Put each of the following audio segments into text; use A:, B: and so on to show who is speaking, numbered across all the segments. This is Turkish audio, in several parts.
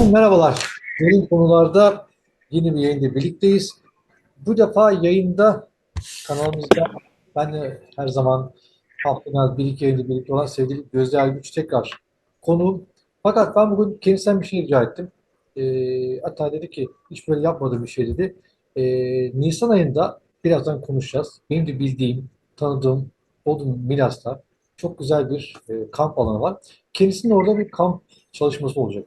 A: Efendim merhabalar. Derin konularda yeni bir yayında birlikteyiz. Bu defa yayında kanalımızda ben de her zaman haftanın bir iki yayında birlikte olan sevgili Gözde Ergüç tekrar konuğum. Fakat ben bugün kendisinden bir şey rica ettim. Ee, hatta dedi ki hiç böyle yapmadığım bir şey dedi. Ee, Nisan ayında birazdan konuşacağız. Benim de bildiğim, tanıdığım Bodrum Milas'ta çok güzel bir e, kamp alanı var. Kendisinin orada bir kamp çalışması olacak.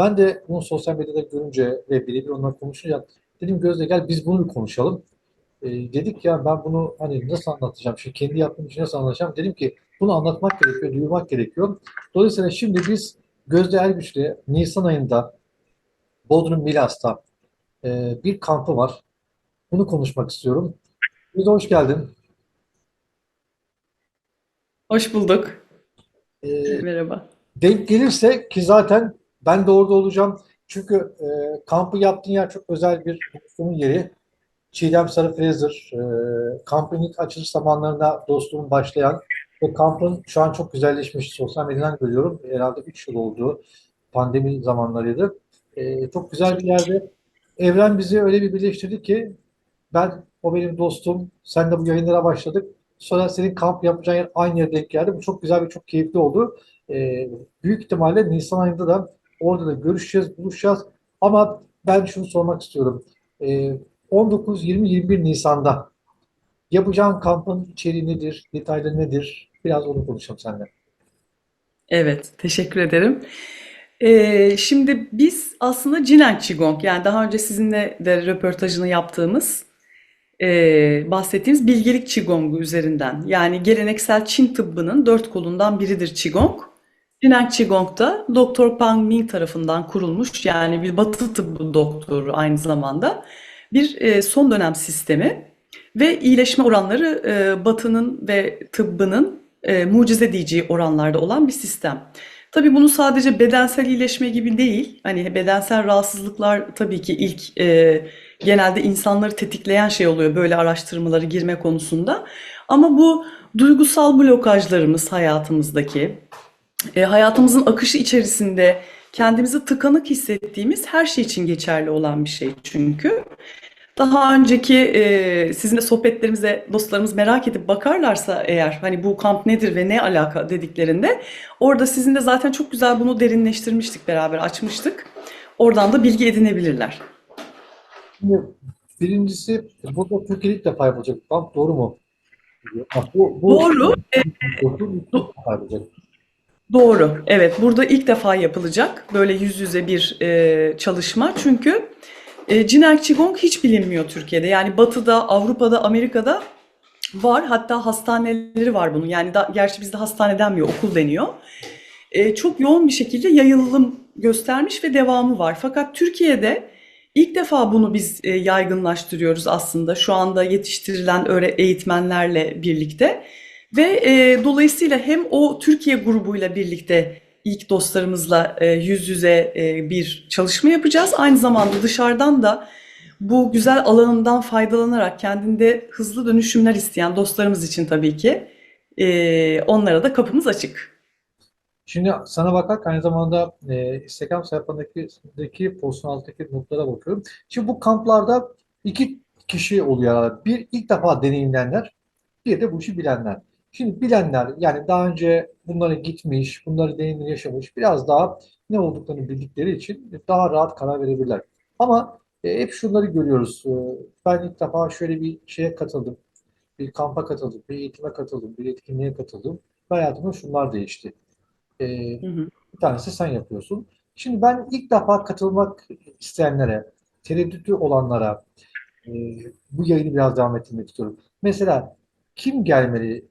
A: Ben de bunu sosyal medyada görünce ve birebir onunla konuşunca dedim Gözde gel biz bunu bir konuşalım. Ee, dedik ya ben bunu hani nasıl anlatacağım? Şimdi kendi yaptığım için nasıl anlatacağım? Dedim ki bunu anlatmak gerekiyor, duyurmak gerekiyor. Dolayısıyla şimdi biz Gözde Ergüç'le Nisan ayında Bodrum Milas'ta e, bir kampı var. Bunu konuşmak istiyorum. Gözde hoş geldin.
B: Hoş bulduk.
A: Ee,
B: Merhaba.
A: Denk gelirse ki zaten ben de orada olacağım. Çünkü e, kampı yaptığın yer çok özel bir dostluğumun yeri. Çiğdem Sarı Fraser, e, kampın ilk açılış zamanlarında dostluğum başlayan ve kampın şu an çok güzelleşmiş. Sosyal medyadan görüyorum. Herhalde 3 yıl oldu. Pandemi zamanlarıydı. E, çok güzel bir yerde. Evren bizi öyle bir birleştirdi ki ben, o benim dostum, sen de bu yayınlara başladık. Sonra senin kamp yapacağın yer aynı yere denk geldi. Bu çok güzel ve çok keyifli oldu. Ee, büyük ihtimalle Nisan ayında da orada da görüşeceğiz, buluşacağız. Ama ben şunu sormak istiyorum. Ee, 19, 20, 21 Nisan'da yapacağın kampın içeriği nedir, detayları nedir? Biraz onu konuşalım seninle.
B: Evet, teşekkür ederim. Ee, şimdi biz aslında Jinen Qigong yani daha önce sizinle de röportajını yaptığımız, e, bahsettiğimiz bilgelik Qigong'u üzerinden yani geleneksel Çin tıbbının dört kolundan biridir Qigong. Jinen Qigong da Doktor Pang Ming tarafından kurulmuş yani bir Batı tıbbı doktoru aynı zamanda bir e, son dönem sistemi ve iyileşme oranları e, Batı'nın ve tıbbının e, mucize diyeceği oranlarda olan bir sistem. Tabii bunu sadece bedensel iyileşme gibi değil, hani bedensel rahatsızlıklar tabii ki ilk e, genelde insanları tetikleyen şey oluyor böyle araştırmalara girme konusunda. Ama bu duygusal blokajlarımız hayatımızdaki, e, hayatımızın akışı içerisinde kendimizi tıkanık hissettiğimiz her şey için geçerli olan bir şey çünkü. Daha önceki e, sizinle sohbetlerimize dostlarımız merak edip bakarlarsa eğer hani bu kamp nedir ve ne alaka dediklerinde orada sizinle zaten çok güzel bunu derinleştirmiştik beraber açmıştık. Oradan da bilgi edinebilirler.
A: Birincisi burada Türkiye'de ilk defa yapılacak kamp. Doğru mu? Ha, bu, bu,
B: Doğru,
A: yapılacak.
B: Doğru. Evet, burada ilk defa yapılacak böyle yüz yüze bir e, çalışma. Çünkü e, Jiner Qigong hiç bilinmiyor Türkiye'de. Yani Batı'da, Avrupa'da, Amerika'da var. Hatta hastaneleri var bunun. Yani da, gerçi bizde hastane denmiyor, okul deniyor. E, çok yoğun bir şekilde yayılım göstermiş ve devamı var. Fakat Türkiye'de ilk defa bunu biz e, yaygınlaştırıyoruz aslında. Şu anda yetiştirilen öğre eğitmenlerle birlikte. Ve e, dolayısıyla hem o Türkiye grubuyla birlikte ilk dostlarımızla e, yüz yüze e, bir çalışma yapacağız. Aynı zamanda dışarıdan da bu güzel alanından faydalanarak kendinde hızlı dönüşümler isteyen dostlarımız için tabii ki e, onlara da kapımız açık.
A: Şimdi sana bakarken aynı zamanda e, Instagram sayfandaki daki postun altındaki notlara bakıyorum. Şimdi bu kamplarda iki kişi oluyor. Bir ilk defa deneyimleyenler, bir de bu işi bilenler. Şimdi bilenler yani daha önce bunlara gitmiş, bunları deneyimleri yaşamış, biraz daha ne olduklarını bildikleri için daha rahat karar verebilirler. Ama e, hep şunları görüyoruz. E, ben ilk defa şöyle bir şeye katıldım. Bir kampa katıldım, bir eğitime katıldım, bir etkinliğe katıldım. Ve hayatımda şunlar değişti. E,
B: Hı hı.
A: bir tanesi sen yapıyorsun. Şimdi ben ilk defa katılmak isteyenlere, tereddütü olanlara e, bu yayını biraz devam ettirmek istiyorum. Mesela kim gelmeli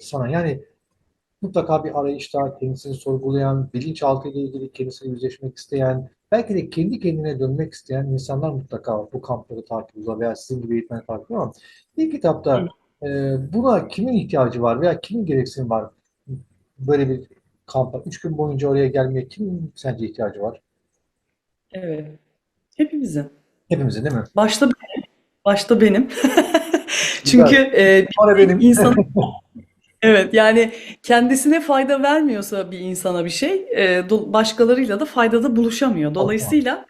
A: sana? Yani mutlaka bir arayışta kendisini sorgulayan, bilinçaltı ile ilgili kendisiyle yüzleşmek isteyen, belki de kendi kendine dönmek isteyen insanlar mutlaka bu kampları takip ediyor veya sizin gibi eğitmen takip ediyor ama bir kitapta e, buna kimin ihtiyacı var veya kimin gereksinimi var? Böyle bir kampa, üç gün boyunca oraya gelmeye kimin sence ihtiyacı var?
B: Evet. Hepimizin.
A: Hepimizin değil mi?
B: Başta benim. Başta benim. Çünkü e,
A: benim.
B: insanın Evet yani kendisine fayda vermiyorsa bir insana bir şey e, do- başkalarıyla da faydada buluşamıyor. Dolayısıyla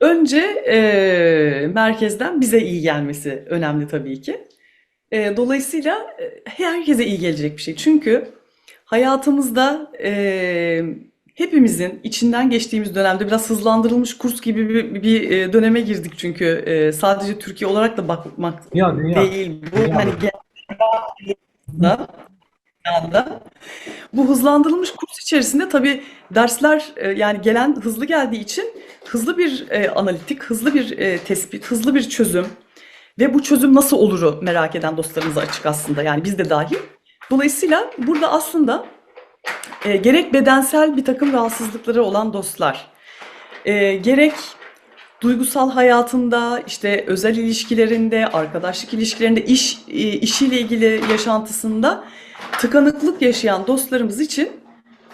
B: önce e, merkezden bize iyi gelmesi önemli tabii ki. E, dolayısıyla e, herkese iyi gelecek bir şey. Çünkü hayatımızda e, hepimizin içinden geçtiğimiz dönemde biraz hızlandırılmış kurs gibi bir, bir, e, döneme girdik çünkü e, sadece Türkiye olarak da bakmak
A: Dünya, dünya.
B: değil. Bu
A: Dünya.
B: hani genel dünyada. Bu hızlandırılmış kurs içerisinde tabii dersler e, yani gelen hızlı geldiği için hızlı bir e, analitik, hızlı bir e, tespit, hızlı bir çözüm ve bu çözüm nasıl oluru merak eden dostlarımıza açık aslında yani biz de dahil. Dolayısıyla burada aslında e, gerek bedensel bir takım rahatsızlıkları olan dostlar, e, gerek duygusal hayatında, işte özel ilişkilerinde, arkadaşlık ilişkilerinde, iş e, işiyle ilgili yaşantısında tıkanıklık yaşayan dostlarımız için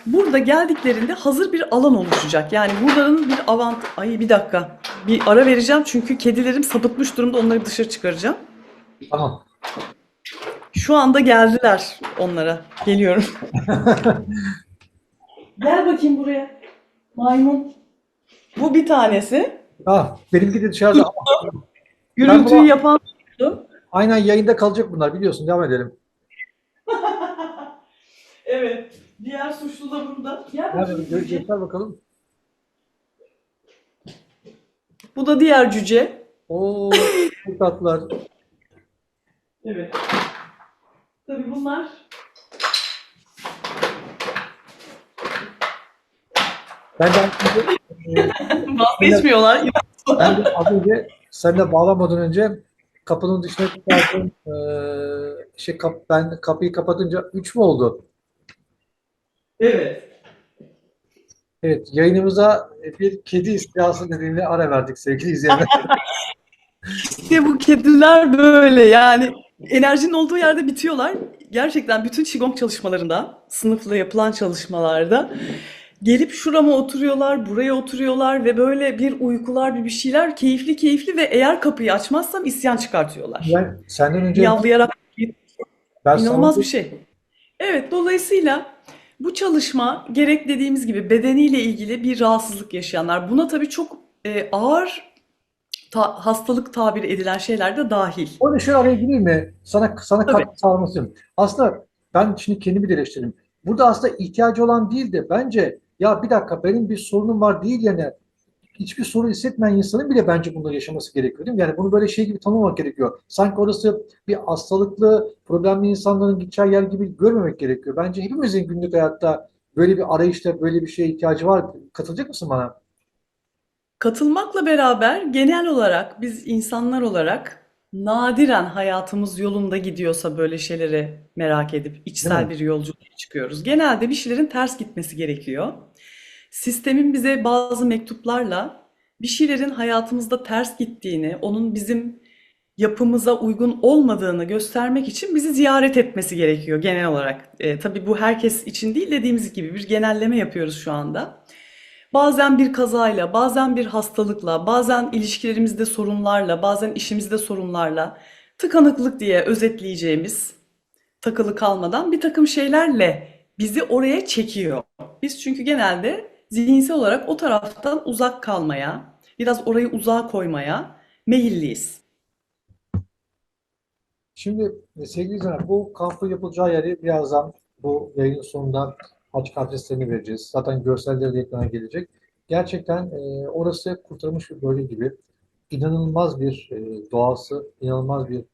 B: burada geldiklerinde hazır bir alan oluşacak. Yani buranın bir avant... Ay bir dakika. Bir ara vereceğim çünkü kedilerim sapıtmış durumda onları dışarı çıkaracağım.
A: Tamam.
B: Şu anda geldiler onlara. Geliyorum. Gel bakayım buraya. Maymun. Bu bir tanesi.
A: Ah, benimki de dışarıda. ama
B: Gürültüyü yapan
A: Aynen yayında kalacak bunlar biliyorsun. Devam edelim.
B: Evet. Diğer suçlu da burada. Bakayım
A: gö-
B: cüce.
A: göster bakalım.
B: Bu da diğer cüce.
A: Oo, çok tatlılar.
B: Evet. Tabii bunlar
A: Ben de, e,
B: vazgeçmiyorlar.
A: ben de az önce seninle bağlamadan önce kapının dışına çıkardım. E, şey, kap, ben kapıyı kapatınca 3 mü oldu?
B: Evet.
A: Evet, yayınımıza bir kedi istilası nedeniyle ara verdik sevgili izleyenler.
B: İşte bu kediler böyle yani enerjinin olduğu yerde bitiyorlar. Gerçekten bütün Qigong çalışmalarında, sınıfla yapılan çalışmalarda gelip şurama oturuyorlar, buraya oturuyorlar ve böyle bir uykular, bir bir şeyler keyifli keyifli ve eğer kapıyı açmazsam isyan çıkartıyorlar.
A: Ben senden önce
B: Yavlayarak
A: ben sana-
B: İnanılmaz bir şey. Evet, dolayısıyla bu çalışma gerek dediğimiz gibi bedeniyle ilgili bir rahatsızlık yaşayanlar, buna tabii çok e, ağır ta- hastalık tabir edilen şeyler de dahil.
A: Orada şöyle araya gireyim mi? Sana sana
B: Tabii.
A: katkı sağlamasın. Aslında ben şimdi kendimi de. Burada aslında ihtiyacı olan değil de bence ya bir dakika benim bir sorunum var değil yani hiçbir sorun hissetmeyen insanın bile bence bunları yaşaması gerekiyor değil mi? Yani bunu böyle şey gibi tanımlamak gerekiyor. Sanki orası bir hastalıklı, problemli insanların gideceği yer gibi görmemek gerekiyor. Bence hepimizin günlük hayatta böyle bir arayışta, böyle bir şeye ihtiyacı var. Katılacak mısın bana?
B: Katılmakla beraber genel olarak biz insanlar olarak nadiren hayatımız yolunda gidiyorsa böyle şeyleri merak edip içsel bir yolculuğa çıkıyoruz. Genelde bir şeylerin ters gitmesi gerekiyor. Sistemin bize bazı mektuplarla bir şeylerin hayatımızda ters gittiğini, onun bizim yapımıza uygun olmadığını göstermek için bizi ziyaret etmesi gerekiyor genel olarak. E, tabii bu herkes için değil dediğimiz gibi bir genelleme yapıyoruz şu anda. Bazen bir kazayla, bazen bir hastalıkla, bazen ilişkilerimizde sorunlarla, bazen işimizde sorunlarla, tıkanıklık diye özetleyeceğimiz takılı kalmadan bir takım şeylerle bizi oraya çekiyor. Biz çünkü genelde zihinsel olarak o taraftan uzak kalmaya, biraz orayı uzağa koymaya meyilliyiz.
A: Şimdi e, sevgili izleyenler bu kampın yapılacağı yeri birazdan bu yayının sonunda açık adreslerini vereceğiz. Zaten görselleri de ekrana gelecek. Gerçekten e, orası kurtarılmış bir bölge gibi. İnanılmaz bir e, doğası, inanılmaz bir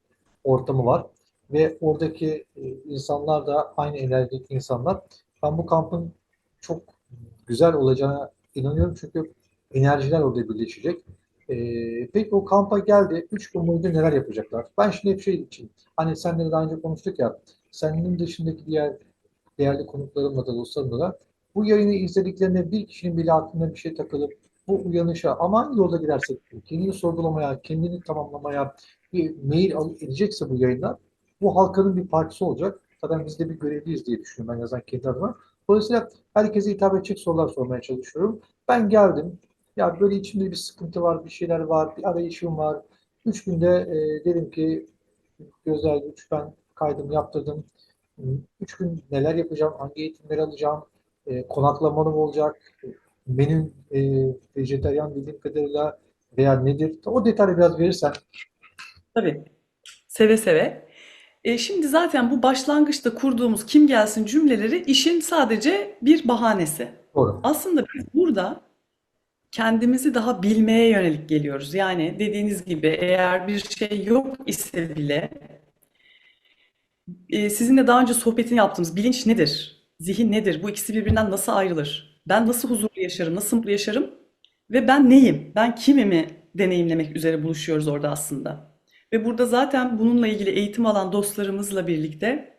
A: ortamı var. Ve oradaki e, insanlar da aynı enerjideki insanlar. Ben bu kampın çok güzel olacağına inanıyorum çünkü enerjiler orada birleşecek. E, peki o kampa geldi. Üç gün boyunca neler yapacaklar? Ben şimdi hep şey için, hani seninle daha önce konuştuk ya, senin dışındaki diğer değerli konuklarımla da dostlarımla da bu yayını izlediklerinde bir kişinin bile aklına bir şey takılıp bu uyanışa aman yolda gidersek kendini sorgulamaya, kendini tamamlamaya bir mail edecekse bu yayınlar bu halkanın bir parçası olacak. Zaten biz de bir görevliyiz diye düşünüyorum ben yazan kendi adıma. Dolayısıyla herkese hitap edecek sorular sormaya çalışıyorum. Ben geldim. Ya böyle içimde bir sıkıntı var, bir şeyler var, bir arayışım var. Üç günde e, dedim ki Gözler Güç ben kaydım yaptırdım. Üç gün neler yapacağım, hangi eğitimleri alacağım, e, konaklamalı mı olacak, menü e, vejetaryen bildiğim kadarıyla veya nedir? O detaylı biraz verirsen.
B: Tabii. Seve seve. E, şimdi zaten bu başlangıçta kurduğumuz kim gelsin cümleleri işin sadece bir bahanesi.
A: Doğru.
B: Aslında biz burada kendimizi daha bilmeye yönelik geliyoruz. Yani dediğiniz gibi eğer bir şey yok ise bile e, sizinle daha önce sohbetini yaptığımız bilinç nedir? Zihin nedir? Bu ikisi birbirinden nasıl ayrılır? Ben nasıl huzurlu yaşarım? Nasıl mutlu yaşarım? Ve ben neyim? Ben kimimi deneyimlemek üzere buluşuyoruz orada aslında. Ve burada zaten bununla ilgili eğitim alan dostlarımızla birlikte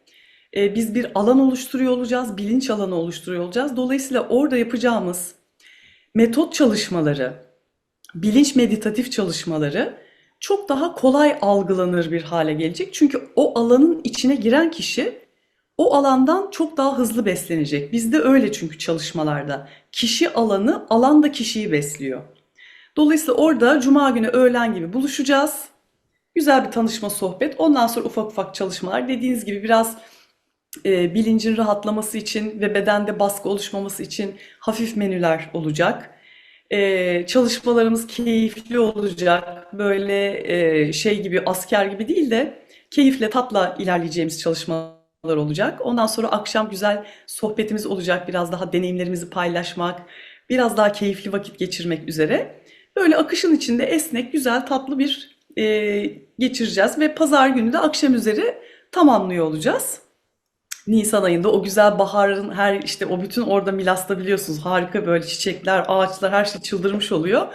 B: e, biz bir alan oluşturuyor olacağız, bilinç alanı oluşturuyor olacağız. Dolayısıyla orada yapacağımız metot çalışmaları, bilinç meditatif çalışmaları çok daha kolay algılanır bir hale gelecek. Çünkü o alanın içine giren kişi o alandan çok daha hızlı beslenecek. Bizde öyle çünkü çalışmalarda. Kişi alanı, alan da kişiyi besliyor. Dolayısıyla orada cuma günü öğlen gibi buluşacağız. Güzel bir tanışma sohbet. Ondan sonra ufak ufak çalışmalar. Dediğiniz gibi biraz e, bilincin rahatlaması için ve bedende baskı oluşmaması için hafif menüler olacak. E, çalışmalarımız keyifli olacak. Böyle e, şey gibi asker gibi değil de keyifle tatla ilerleyeceğimiz çalışmalar olacak. Ondan sonra akşam güzel sohbetimiz olacak. Biraz daha deneyimlerimizi paylaşmak, biraz daha keyifli vakit geçirmek üzere. Böyle akışın içinde esnek, güzel, tatlı bir e, geçireceğiz ve pazar günü de akşam üzeri tamamlıyor olacağız. Nisan ayında o güzel baharın her işte o bütün orada Milas'ta biliyorsunuz harika böyle çiçekler, ağaçlar her şey çıldırmış oluyor.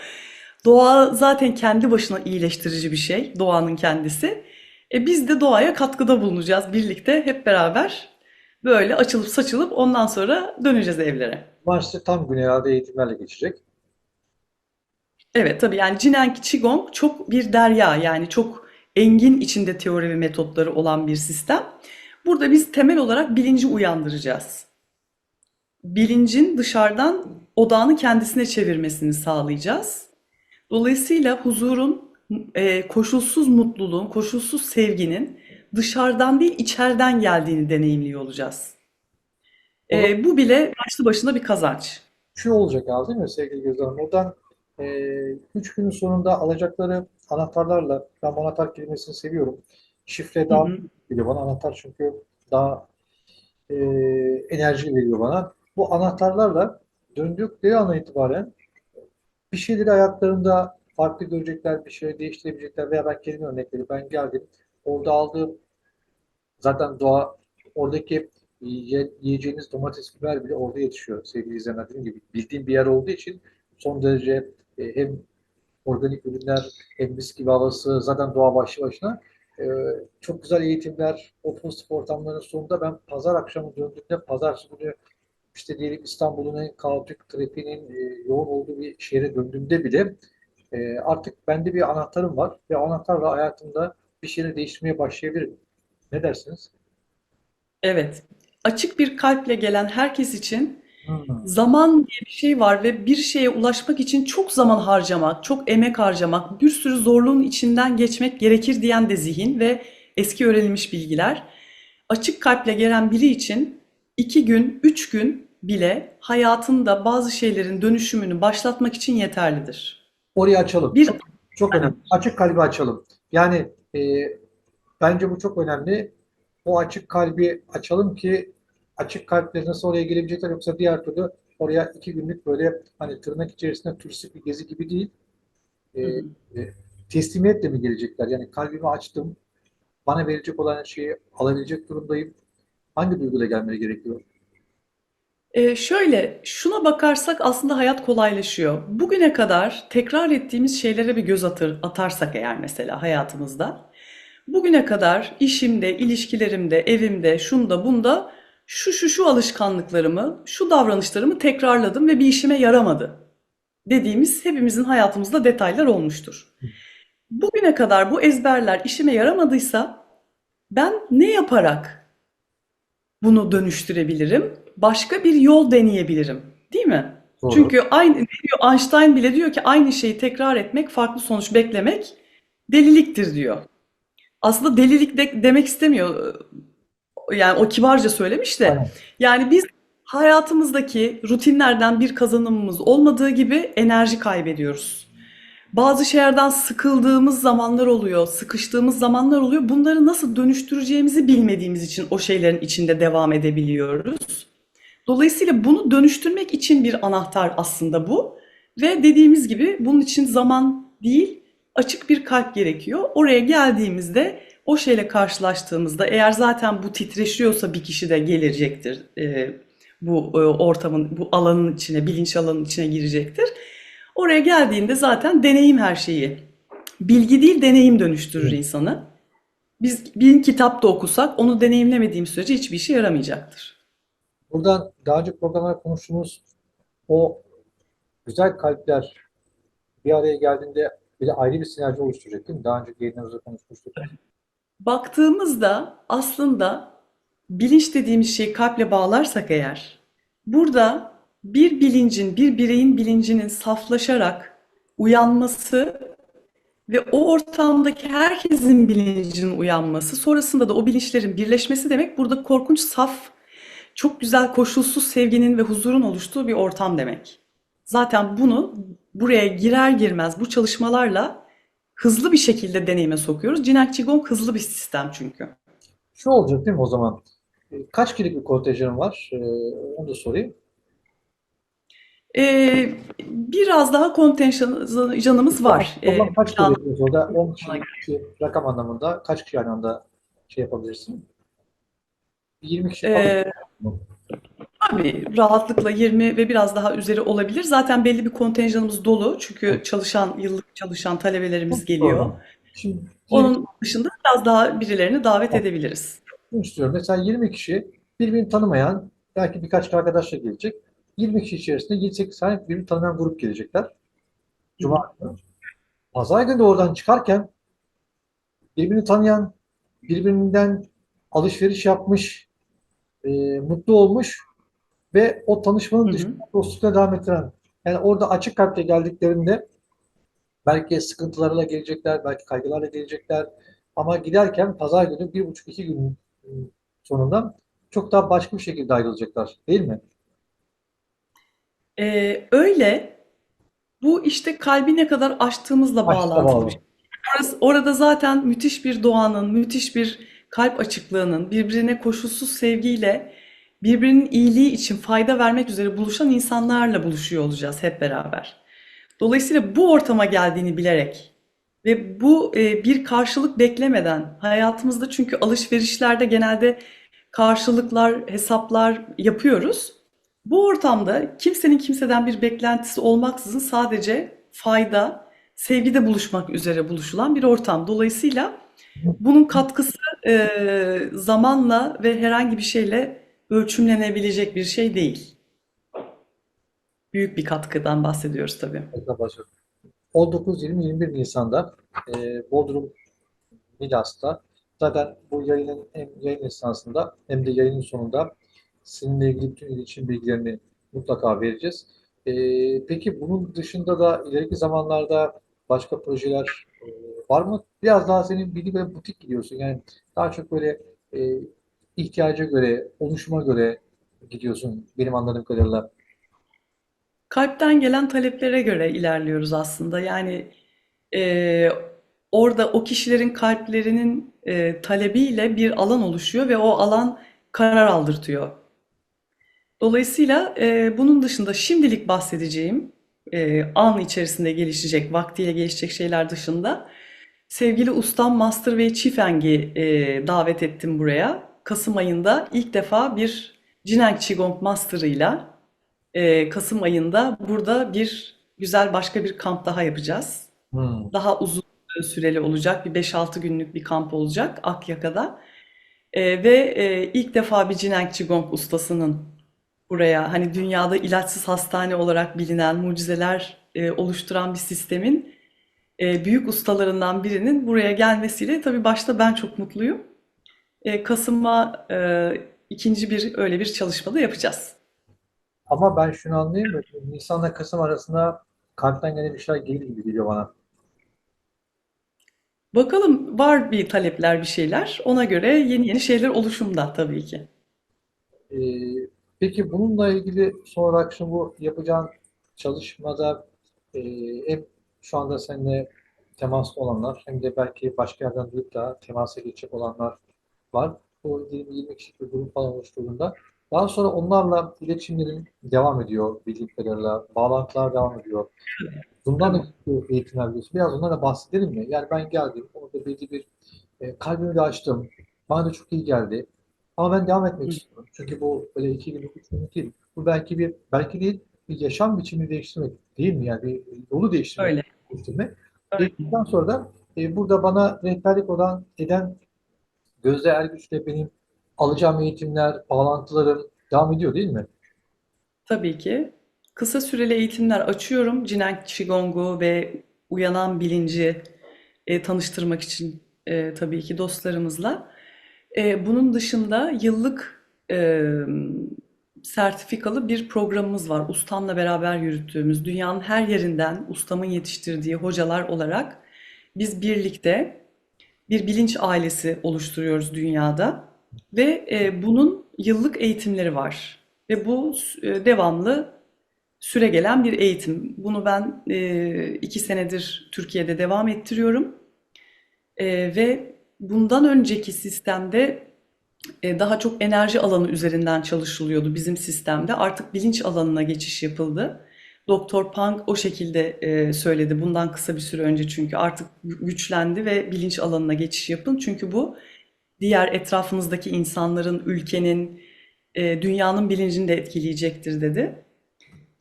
B: Doğa zaten kendi başına iyileştirici bir şey, doğanın kendisi. E biz de doğaya katkıda bulunacağız birlikte hep beraber. Böyle açılıp saçılıp ondan sonra döneceğiz evlere.
A: Üniversite tam gün herhalde eğitimlerle geçecek.
B: Evet tabii yani Jinen Qigong çok bir derya yani çok engin içinde teori ve metotları olan bir sistem. Burada biz temel olarak bilinci uyandıracağız. Bilincin dışarıdan odağını kendisine çevirmesini sağlayacağız. Dolayısıyla huzurun, e, koşulsuz mutluluğun, koşulsuz sevginin dışarıdan değil içeriden geldiğini deneyimliyor olacağız. E, bu bile başlı başına bir kazanç.
A: Şu olacak abi değil mi sevgili Gözlem? Buradan ee, 3 günün sonunda alacakları anahtarlarla ben bu anahtar kelimesini seviyorum. Şifre daha geliyor bana anahtar çünkü daha e, enerji veriyor bana. Bu anahtarlarla döndükleri an itibaren bir şeyleri hayatlarında farklı görecekler, bir şey değiştirebilecekler veya ben kendi örnekleri ben geldim. Orada aldığım zaten doğa oradaki yiyeceğiniz domates biber bile orada yetişiyor sevgili izleyenler. Dediğim gibi bildiğim bir yer olduğu için son derece e, hem organik ürünler hem mis gibi havası zaten doğa başlı başına e, çok güzel eğitimler, o pozitif ortamların sonunda ben pazar akşamı döndüğümde pazar günü işte diyelim İstanbul'un en kaotik trafiğinin e, yoğun olduğu bir şehre döndüğümde bile e, artık bende bir anahtarım var ve anahtarla hayatımda bir şeyleri değiştirmeye başlayabilirim. Ne dersiniz?
B: Evet. Açık bir kalple gelen herkes için
A: Hmm.
B: zaman diye bir şey var ve bir şeye ulaşmak için çok zaman harcamak, çok emek harcamak, bir sürü zorluğun içinden geçmek gerekir diyen de zihin ve eski öğrenilmiş bilgiler. Açık kalple gelen biri için iki gün, üç gün bile hayatında bazı şeylerin dönüşümünü başlatmak için yeterlidir.
A: Orayı açalım.
B: Bir
A: Çok, çok önemli. Açık kalbi açalım. Yani e, bence bu çok önemli. O açık kalbi açalım ki açık kalple nasıl oraya gelebilecekler yoksa diğer türlü oraya iki günlük böyle hani tırnak içerisinde turistik bir gezi gibi değil. E, e, teslimiyetle mi gelecekler? Yani kalbimi açtım. Bana verecek olan şeyi alabilecek durumdayım. Hangi duyguyla gelmeleri gerekiyor?
B: Ee, şöyle, şuna bakarsak aslında hayat kolaylaşıyor. Bugüne kadar tekrar ettiğimiz şeylere bir göz atır, atarsak eğer mesela hayatımızda, bugüne kadar işimde, ilişkilerimde, evimde, şunda, bunda şu şu şu alışkanlıklarımı, şu davranışlarımı tekrarladım ve bir işime yaramadı dediğimiz hepimizin hayatımızda detaylar olmuştur. Bugüne kadar bu ezberler işime yaramadıysa ben ne yaparak bunu dönüştürebilirim? Başka bir yol deneyebilirim, değil mi?
A: Doğru.
B: Çünkü aynı diyor Einstein bile diyor ki aynı şeyi tekrar etmek, farklı sonuç beklemek deliliktir diyor. Aslında delilik de- demek istemiyor. Yani o kibarca söylemiş de.
A: Aynen.
B: Yani biz hayatımızdaki rutinlerden bir kazanımımız olmadığı gibi enerji kaybediyoruz. Bazı şeylerden sıkıldığımız zamanlar oluyor, sıkıştığımız zamanlar oluyor. Bunları nasıl dönüştüreceğimizi bilmediğimiz için o şeylerin içinde devam edebiliyoruz. Dolayısıyla bunu dönüştürmek için bir anahtar aslında bu. Ve dediğimiz gibi bunun için zaman değil, açık bir kalp gerekiyor. Oraya geldiğimizde o şeyle karşılaştığımızda eğer zaten bu titreşiyorsa bir kişi de gelecektir. e, bu e, ortamın, bu alanın içine, bilinç alanının içine girecektir. Oraya geldiğinde zaten deneyim her şeyi. Bilgi değil, deneyim dönüştürür insanı. Biz bin kitap da okusak onu deneyimlemediğim sürece hiçbir işe yaramayacaktır.
A: Buradan daha önce programlarda konuştuğumuz o güzel kalpler bir araya geldiğinde bir de ayrı bir sinerji oluşturacak değil mi? Daha önce yayınlarımızda konuşmuştuk.
B: Baktığımızda aslında bilinç dediğimiz şeyi kalple bağlarsak eğer, burada bir bilincin, bir bireyin bilincinin saflaşarak uyanması ve o ortamdaki herkesin bilincinin uyanması, sonrasında da o bilinçlerin birleşmesi demek burada korkunç, saf, çok güzel koşulsuz sevginin ve huzurun oluştuğu bir ortam demek. Zaten bunu buraya girer girmez bu çalışmalarla hızlı bir şekilde deneyime sokuyoruz. Jinak Qigong hızlı bir sistem çünkü.
A: Şu olacak değil mi o zaman? Kaç kişilik bir kontenjan var? E, Onu da sorayım.
B: Ee, biraz daha kontenjanımız var.
A: Toplam
B: Ee,
A: kaç kişi bekliyoruz orada? 10 kişi, rakam anlamında kaç kişi aynı anda şey yapabilirsin? 20 kişi falan.
B: Tabii rahatlıkla 20 ve biraz daha üzeri olabilir. Zaten belli bir kontenjanımız dolu. Çünkü çalışan, yıllık çalışan talebelerimiz geliyor.
A: Şimdi
B: Onun dışında biraz daha birilerini davet edebiliriz.
A: şunu istiyorum. Mesela 20 kişi birbirini tanımayan, belki birkaç arkadaşla gelecek. 20 kişi içerisinde 7-8 tane birbirini tanımayan grup gelecekler. Cuma günü. Pazar günü de oradan çıkarken birbirini tanıyan, birbirinden alışveriş yapmış, e, mutlu olmuş ve o tanışmanın dışında dostlukla devam ettiren. Yani orada açık kalple geldiklerinde belki sıkıntılarla gelecekler, belki kaygılarla gelecekler. Ama giderken pazar günü bir buçuk iki gün sonunda çok daha başka bir şekilde ayrılacaklar, değil mi?
B: Ee, öyle bu işte kalbi ne kadar açtığımızla bağlantılı bir şey. Orası- orada zaten müthiş bir doğanın, müthiş bir kalp açıklığının, birbirine koşulsuz sevgiyle, birbirinin iyiliği için fayda vermek üzere buluşan insanlarla buluşuyor olacağız hep beraber. Dolayısıyla bu ortama geldiğini bilerek ve bu e, bir karşılık beklemeden hayatımızda çünkü alışverişlerde genelde karşılıklar, hesaplar yapıyoruz. Bu ortamda kimsenin kimseden bir beklentisi olmaksızın sadece fayda, sevgide buluşmak üzere buluşulan bir ortam. Dolayısıyla bunun katkısı e, zamanla ve herhangi bir şeyle ölçümlenebilecek bir şey değil. Büyük bir katkıdan bahsediyoruz tabii.
A: Tekrar başlıyorum. 19, 20, 21 Nisan'da e, Bodrum Milas'ta zaten bu yayının hem yayın esnasında hem de yayının sonunda seninle ilgili bütün iletişim bilgilerini mutlaka vereceğiz. E, peki bunun dışında da ileriki zamanlarda başka projeler e, var mı? Biraz daha senin bilgi ve butik gidiyorsun. Yani daha çok böyle e, ihtiyaca göre, oluşuma göre gidiyorsun benim anladığım kadarıyla.
B: Kalpten gelen taleplere göre ilerliyoruz aslında. Yani e, orada o kişilerin kalplerinin e, talebiyle bir alan oluşuyor ve o alan karar aldırtıyor. Dolayısıyla e, bunun dışında şimdilik bahsedeceğim e, an içerisinde gelişecek, vaktiyle gelişecek şeyler dışında sevgili ustam Master Wei Chifeng'i e, davet ettim buraya. Kasım ayında ilk defa bir Jineng Qigong Master'ıyla e, Kasım ayında burada bir güzel başka bir kamp daha yapacağız.
A: Hmm.
B: Daha uzun süreli olacak. Bir 5-6 günlük bir kamp olacak Akyaka'da. E, ve e, ilk defa bir Jineng Qigong ustasının buraya hani dünyada ilaçsız hastane olarak bilinen mucizeler e, oluşturan bir sistemin e, büyük ustalarından birinin buraya gelmesiyle tabii başta ben çok mutluyum. E, Kasım'a e, ikinci bir öyle bir çalışma da yapacağız.
A: Ama ben şunu anlayayım mı? Nisan'la Kasım arasında kalpten gelen bir şeyler gelir gibi geliyor bana.
B: Bakalım var bir talepler, bir şeyler. Ona göre yeni yeni şeyler oluşumda tabii ki.
A: Ee, peki bununla ilgili son olarak şimdi bu yapacağın çalışmada e, hem şu anda seninle temaslı olanlar hem de belki başka yerden duyup da temasa geçecek olanlar var. Bu 20-20 kişilik bir grup falan oluşturduğunda daha sonra onlarla iletişimlerin devam ediyor bildiğim kadarıyla. Bağlantılar devam ediyor. Bundan da eğitimler veriyorsun. Biraz onlara bahsedelim mi? Yani ben geldim, orada belli bir e, kalbimi de açtım. Bana da çok iyi geldi. Ama ben devam etmek istiyorum. Çünkü bu böyle iki günlük, üç günlük değil. Bu belki bir, belki değil, bir yaşam biçimini değiştirmek değil mi? Yani bir yolu değiştirmek,
B: Öyle.
A: değiştirmek.
B: Öyle.
A: Değiştirdikten sonra da e, burada bana rehberlik olan, eden Gözde Ergüç'le benim alacağım eğitimler, bağlantılarım devam ediyor değil mi?
B: Tabii ki. Kısa süreli eğitimler açıyorum. Jinan Qigong'u ve uyanan bilinci e, tanıştırmak için e, tabii ki dostlarımızla. E, bunun dışında yıllık e, sertifikalı bir programımız var. Ustamla beraber yürüttüğümüz, dünyanın her yerinden ustamın yetiştirdiği hocalar olarak biz birlikte bir bilinç ailesi oluşturuyoruz dünyada ve e, bunun yıllık eğitimleri var ve bu e, devamlı süre gelen bir eğitim. Bunu ben e, iki senedir Türkiye'de devam ettiriyorum E, ve bundan önceki sistemde e, daha çok enerji alanı üzerinden çalışılıyordu bizim sistemde. Artık bilinç alanına geçiş yapıldı. Doktor Pang o şekilde e, söyledi bundan kısa bir süre önce çünkü artık güçlendi ve bilinç alanına geçiş yapın. Çünkü bu diğer etrafınızdaki insanların, ülkenin, e, dünyanın bilincini de etkileyecektir dedi.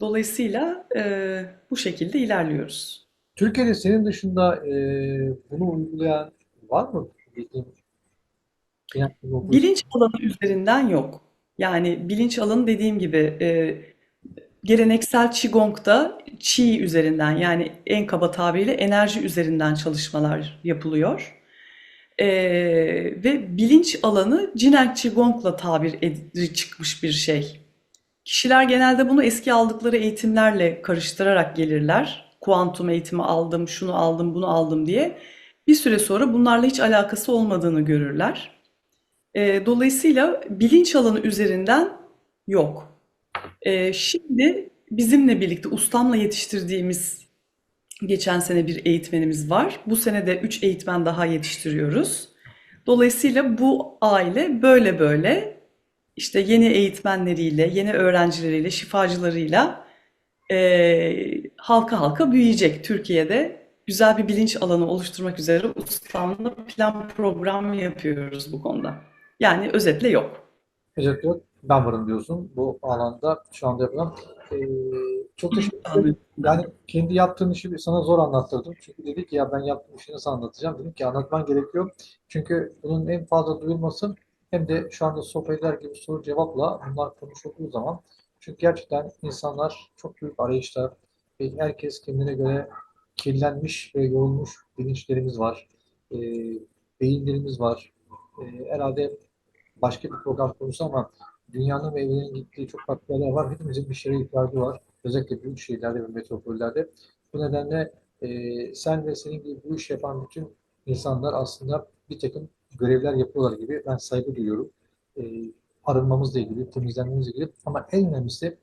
B: Dolayısıyla e, bu şekilde ilerliyoruz.
A: Türkiye'de senin dışında e, bunu uygulayan var mı?
B: Bilinç alanı üzerinden yok. Yani bilinç alanı dediğim gibi e, geleneksel Qigong'da Qi üzerinden yani en kaba tabiriyle enerji üzerinden çalışmalar yapılıyor. E, ve bilinç alanı Jinen Qigong'la tabir ed- çıkmış bir şey. Kişiler genelde bunu eski aldıkları eğitimlerle karıştırarak gelirler. Kuantum eğitimi aldım, şunu aldım, bunu aldım diye. Bir süre sonra bunlarla hiç alakası olmadığını görürler. E, dolayısıyla bilinç alanı üzerinden yok. E, şimdi bizimle birlikte ustamla yetiştirdiğimiz geçen sene bir eğitmenimiz var. Bu sene de 3 eğitmen daha yetiştiriyoruz. Dolayısıyla bu aile böyle böyle işte yeni eğitmenleriyle, yeni öğrencileriyle, şifacılarıyla e, halka halka büyüyecek. Türkiye'de güzel bir bilinç alanı oluşturmak üzere ustamla plan program yapıyoruz bu konuda. Yani özetle yok.
A: Özellikle ben varım diyorsun bu alanda şu anda yapılan. Ee, çok teşekkür ederim. Yani kendi yaptığın işi sana zor anlattırdım. Çünkü dedi ki ya ben yaptığım işi nasıl anlatacağım? Dedim ki anlatman gerekiyor. Çünkü bunun en fazla duyulması hem de şu anda sohbetler gibi soru cevapla bunlar konuşulduğu zaman çünkü gerçekten insanlar çok büyük arayışta ve herkes kendine göre kirlenmiş ve yorulmuş bilinçlerimiz var. Ee, beyinlerimiz var. Ee, herhalde başka bir program konusu ama dünyanın ve evrenin gittiği çok farklı yerler var. Hepimizin bir şeye ihtiyacı var. Özellikle büyük şehirlerde ve metropollerde. Bu nedenle e, sen ve senin gibi bu iş yapan bütün insanlar aslında bir takım görevler yapıyorlar gibi ben saygı duyuyorum. E, arınmamızla ilgili, temizlenmemizle ilgili ama en önemlisi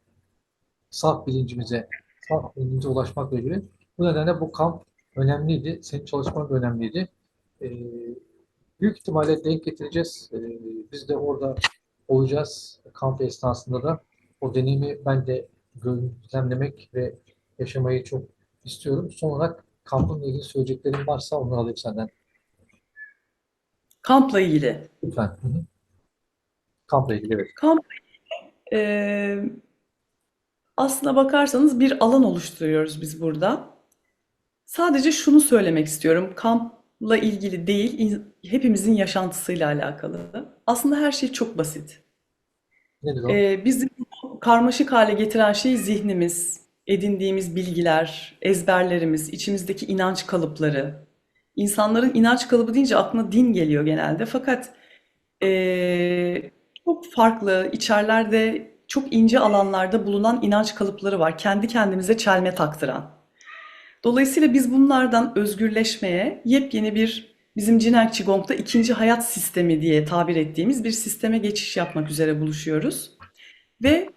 A: saf bilincimize, saf bilincimize ulaşmakla ilgili. Bu nedenle bu kamp önemliydi. Senin çalışman da önemliydi. E, büyük ihtimalle denk getireceğiz. E, biz de orada olacağız kamp esnasında da. O deneyimi ben de gözlemlemek ve yaşamayı çok istiyorum. Son olarak kampınla ilgili söyleyeceklerin varsa onları alayım senden.
B: Kampla ilgili.
A: Lütfen. Hı hı. Kampla ilgili evet.
B: Kamp e, aslına bakarsanız bir alan oluşturuyoruz biz burada. Sadece şunu söylemek istiyorum. Kampla ilgili değil, in- hepimizin yaşantısıyla alakalı. Aslında her şey çok basit.
A: Nedir o?
B: Ee, bizi karmaşık hale getiren şey zihnimiz, edindiğimiz bilgiler, ezberlerimiz, içimizdeki inanç kalıpları. İnsanların inanç kalıbı deyince aklına din geliyor genelde. Fakat ee, çok farklı, içerlerde çok ince alanlarda bulunan inanç kalıpları var. Kendi kendimize çelme taktıran. Dolayısıyla biz bunlardan özgürleşmeye, yepyeni bir bizim Jinan Qigong'da ikinci hayat sistemi diye tabir ettiğimiz bir sisteme geçiş yapmak üzere buluşuyoruz. Ve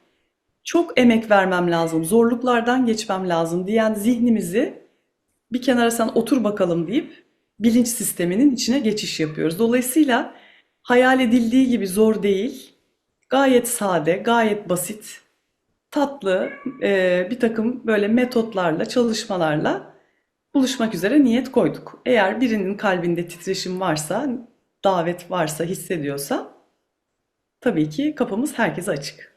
B: çok emek vermem lazım, zorluklardan geçmem lazım diyen zihnimizi bir kenara sen otur bakalım deyip bilinç sisteminin içine geçiş yapıyoruz. Dolayısıyla hayal edildiği gibi zor değil, gayet sade, gayet basit, tatlı e, bir takım böyle metotlarla, çalışmalarla buluşmak üzere niyet koyduk. Eğer birinin kalbinde titreşim varsa, davet varsa, hissediyorsa tabii ki kapımız herkese açık.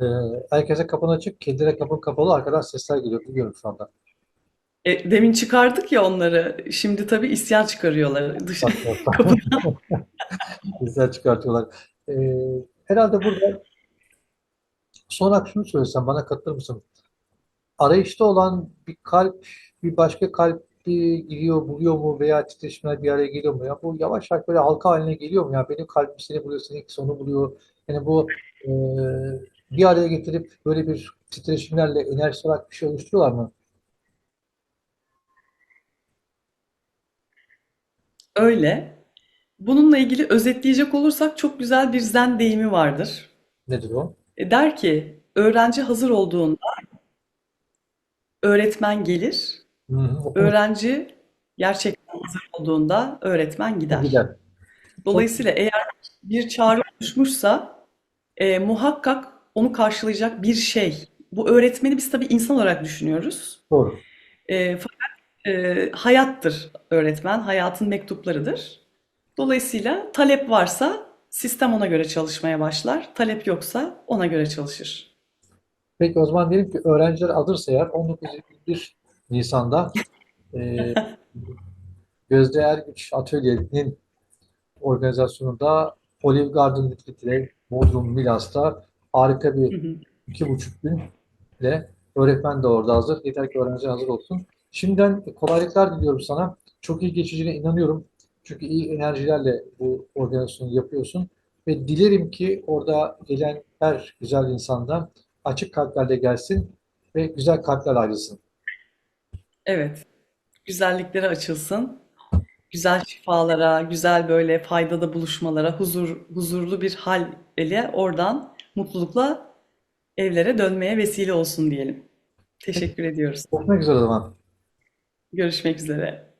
A: Ee, herkese kapın açık, kedilere kapın kapalı. Arkadan sesler geliyor. Duyuyorum şu anda.
B: E, demin çıkardık ya onları, şimdi tabii isyan çıkarıyorlar dış kapıdan.
A: Sesler çıkartıyorlar. Ee, herhalde burada son şunu söylesem bana katılır mısın? Arayışta olan bir kalp bir başka kalbi giriyor, buluyor mu veya titreşimler bir araya geliyor mu? Ya bu yavaş yavaş böyle halka haline geliyor mu? Ya benim kalbim seni buluyor, seninki onu buluyor. Yani bu e, bir araya getirip böyle bir titreşimlerle enerji olarak bir şey oluşturuyorlar mı?
B: Öyle. Bununla ilgili özetleyecek olursak çok güzel bir zen deyimi vardır.
A: Nedir o?
B: E, der ki, öğrenci hazır olduğunda öğretmen gelir,
A: Hı hı, okumuş
B: öğrenci gerçekten hazır olduğunda öğretmen gider.
A: gider.
B: Dolayısıyla eğer bir çağrı oluşmuşsa e, muhakkak onu karşılayacak bir şey. Bu öğretmeni biz tabii insan olarak düşünüyoruz.
A: doğru.
B: E, fakat e, hayattır öğretmen, hayatın mektuplarıdır. Dolayısıyla talep varsa sistem ona göre çalışmaya başlar. Talep yoksa ona göre çalışır.
A: Peki o zaman diyelim ki öğrenciler alırsa eğer 19-21 Nisan'da e, Gözde Ergüç Atölye'nin organizasyonunda Olive Garden Retreat'te Bodrum Milas'ta harika
B: Hı
A: bir
B: hı.
A: iki buçuk günle öğretmen de orada hazır. Yeter ki öğrenci hazır olsun. Şimdiden kolaylıklar diliyorum sana. Çok iyi geçeceğine inanıyorum. Çünkü iyi enerjilerle bu organizasyonu yapıyorsun. Ve dilerim ki orada gelen her güzel insandan açık kalplerle gelsin ve güzel kalpler ayrılsın.
B: Evet, güzellikleri açılsın. Güzel şifalara, güzel böyle faydalı buluşmalara, huzur, huzurlu bir hal ile oradan mutlulukla evlere dönmeye vesile olsun diyelim. Teşekkür ediyoruz.
A: Görüşmek üzere o zaman.
B: Görüşmek üzere.